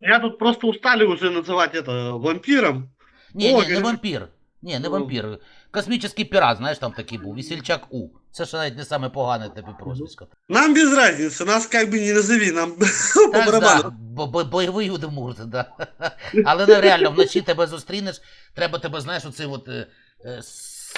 Я тут просто устали уже называть это вампиром. Ні, О, ні, не говорю- вампір. Ні, не Ну. вампір. Космічний пірат, знаєш, там такий був. Весельчак У. Це ще навіть не саме погане тобі прозвисько. Нам без разницы, нас как бы не назови, нам по Так, да, барабану. бо- бо- бойовий удмурт, да. Але ну, реально, вночі тебе зустрінеш, треба тебе, знаєш, оцим от е, е, с-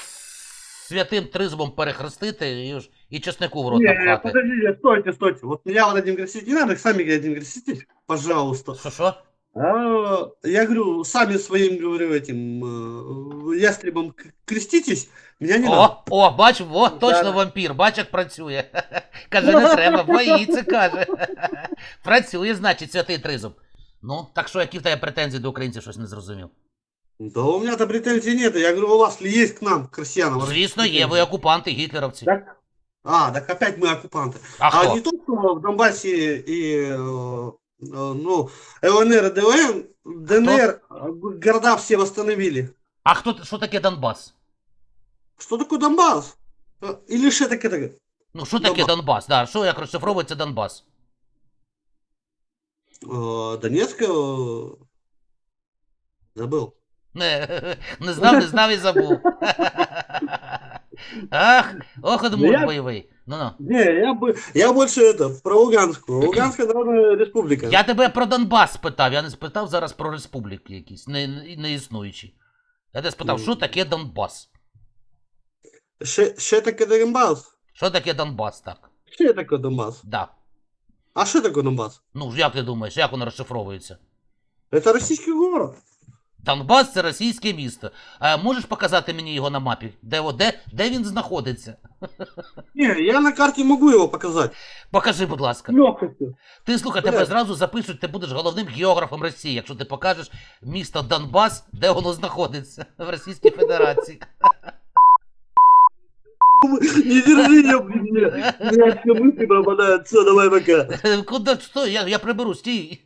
святим тризубом перехрестити і, ж- і чеснику в рот Не, напхати. подождите, стойте, стойте. Вот меня Владимир крестить не надо, сами Владимир крестите, пожалуйста. Що що? А, Я говорю, сами своим, говорю, этим э, ястребом к- креститесь, меня не надо. О, о, бач, о, точно Да. вампір, бач, як працює. Каже, не треба, боїться, каже. Працює, значить, святий тризуб. Ну, так що, які в тебе претензії до українців, щось не зрозумів. Да у меня-то претензий нет. Я говорю, у вас ли есть к нам, к крестьянам? Звісно, є, ви окупанти, гітлеровці. Так? А, так опять мы оккупанты. А А, хто? не то, что в Донбассе и э, э, ну, ЛНР и ДНР, э, города все восстановили. А хто, що таке Донбас? Что такое Донбасс? Э, Или что таке? Ну, що таке Донбас. Донбас? Да, що як розшифровується Донбас? Э, Донецк э, забыл. Не, не знав, не знав і забув. Ах, ох, Ну, я- бойовий. Ну, ну. Не, я, бы, я больше это, про Луганскую. Луганская Народная Республика. Я тебе про Донбас спитав, я не спитав зараз про республіки якісь, не, не, не існуючі. Я тебе спитав, Ну. що таке Донбас? Ще, ще таке Донбас? Що таке Донбас, так? Що таке Донбас? Да. А що таке Донбас? Ну, ж як ти думаєш, як воно розшифровується? Это российский город. Донбас це російське місто. А можеш показати мені його на мапі? Де, о- де, де він знаходиться? Не, я на карте могу его показать. Покажи, будь ласка. Легкостью. Ти слухай, тебе Блядь. зразу запишуть, ти будеш головним географом Росії, якщо ти покажеш місто Донбас, де воно знаходиться в Російській Федерації. Не держи ее при мне. У меня все мысли пропадают. Все, давай пока. Куди що? Я, я приберу, стій.